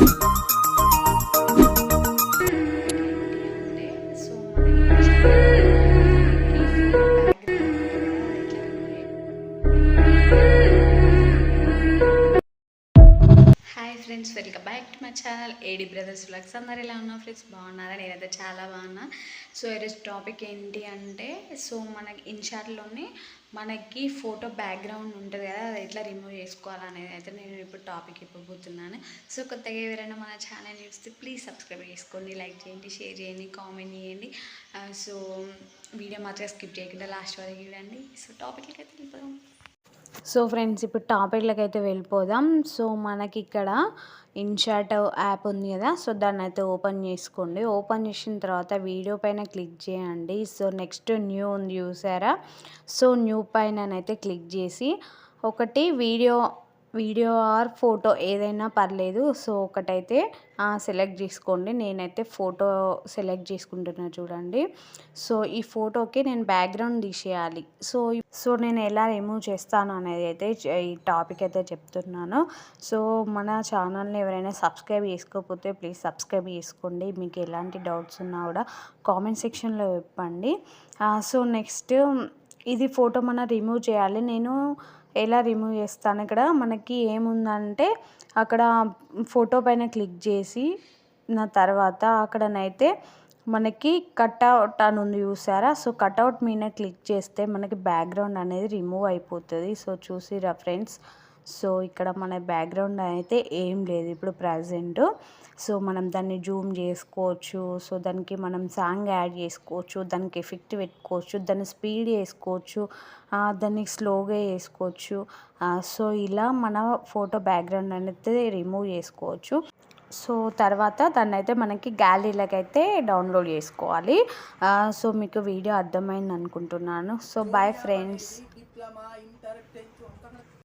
అంటే friends welcome back to my channel. AD brothers vlogs. అందరు ఎలా ఉన్నా ఫ్రెండ్స్? బాగున్నారా? నేనైతే చాలా బాగున్నా. సో ఈరోజు టాపిక్ ఏంటి అంటే సో మనకి ఇన్షాట్లోనే మనకి ఫోటో బ్యాక్గ్రౌండ్ ఉంటుంది కదా అది ఎట్లా రిమూవ్ చేసుకోవాలనేది అయితే నేను ఇప్పుడు టాపిక్ ఇవ్వబోతున్నాను. సో కొత్తగా ఎవరైనా మన ఛానల్ చూస్తే ప్లీజ్ సబ్స్క్రైబ్ చేసుకోండి లైక్ చేయండి షేర్ చేయండి కామెంట్ చేయండి. సో వీడియో మాత్రం స్కిప్ చేయకుండా లాస్ట్ వరకు చూడండి. సో టాపిక్లకి అయితే వెళ్ళిపోదాం. సో ఫ్రెండ్స్ ఇప్పుడు టాపిక్లకి అయితే వెళ్ళిపోదాం. సో మనకి ఇక్కడ ఇన్షాట్ యాప్ ఉంది కదా సో దాన్ని అయితే ఓపెన్ చేసుకోండి. ఓపెన్ చేసిన తర్వాత వీడియో పైన క్లిక్ చేయండి. సో నెక్స్ట్ న్యూ ఉంది చూసారా? సో న్యూ పైన అయితే క్లిక్ చేసి ఒకటి వీడియో వీడియో ఆర్ ఫోటో ఏదైనా పర్లేదు. సో ఒకటైతే సెలెక్ట్ చేసుకోండి. నేనైతే ఫోటో సెలెక్ట్ చేసుకుంటున్నా చూడండి. సో ఈ ఫోటోకి నేను బ్యాక్గ్రౌండ్ తీసేయాలి. సో సో నేను ఎలా రిమూవ్ చేస్తాను అనేది అయితే ఈ టాపిక్ అయితే చెప్తున్నాను. సో మన ఛానల్ని ఎవరైనా సబ్స్క్రైబ్ చేసుకోకపోతే ప్లీజ్ సబ్స్క్రైబ్ చేసుకోండి. మీకు ఎలాంటి డౌట్స్ ఉన్నా కూడా కామెంట్ సెక్షన్లో చెప్పండి. సో నెక్స్ట్ ఇది ఫోటో మనం రిమూవ్ చేయాలి. నేను ఎలా రిమూవ్ చేస్తాను? ఇక్కడ మనకి ఏముందంటే అక్కడ ఫోటో పైన క్లిక్ చేసి నా తర్వాత అక్కడనైతే మనకి కట్అవుట్ అని ఉంది చూసారా? సో కట్అవుట్ మీద క్లిక్ చేస్తే మనకి బ్యాక్గ్రౌండ్ అనేది రిమూవ్ అయిపోతుంది. సో చూసిరా ఫ్రెండ్స్ సో ఇక్కడ మన బ్యాక్గ్రౌండ్ అయితే ఏం లేదు ఇప్పుడు ప్రజెంట్ సో మనం దాన్ని జూమ్ చేసుకోవచ్చు. సో దానికి మనం సాంగ్ యాడ్ చేసుకోవచ్చు. దానికి ఎఫెక్ట్ పెట్టుకోవచ్చు. దాన్ని స్పీడ్ చేసుకోవచ్చు. దాన్ని స్లోగా చేసుకోవచ్చు. సో ఇలా మన ఫోటో బ్యాక్గ్రౌండ్ అనేది రిమూవ్ చేసుకోవచ్చు. సో తర్వాత దాన్ని అయితే మనకి గ్యాలరీలోకి అయితే డౌన్లోడ్ చేసుకోవాలి. సో మీకు వీడియో అర్థమైంది అనుకుంటున్నాను సో బాయ్ ఫ్రెండ్స్